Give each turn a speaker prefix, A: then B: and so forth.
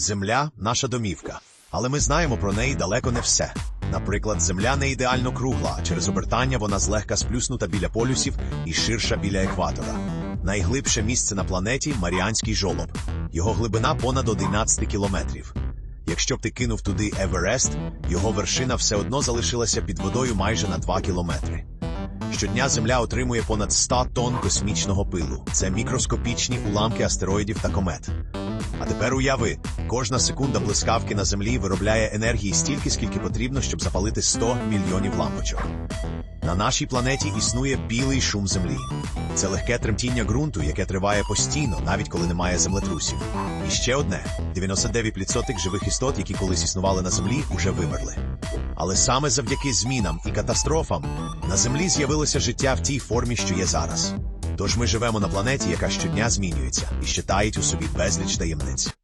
A: Земля наша домівка, але ми знаємо про неї далеко не все. Наприклад, земля не ідеально кругла, а через обертання вона злегка сплюснута біля полюсів і ширша біля екватора. Найглибше місце на планеті Маріанський жолоб. Його глибина понад 11 кілометрів. Якщо б ти кинув туди Еверест, його вершина все одно залишилася під водою майже на 2 кілометри. Щодня Земля отримує понад 100 тонн космічного пилу. Це мікроскопічні уламки астероїдів та комет. А тепер уяви, кожна секунда блискавки на землі виробляє енергії стільки, скільки потрібно, щоб запалити 100 мільйонів лампочок. На нашій планеті існує білий шум землі. Це легке тремтіння ґрунту, яке триває постійно, навіть коли немає землетрусів. І ще одне: 99% живих істот, які колись існували на землі, уже вимерли. Але саме завдяки змінам і катастрофам на землі з'явилося життя в тій формі, що є зараз. Тож ми живемо на планеті, яка щодня змінюється і ще таїть у собі безліч таємниць.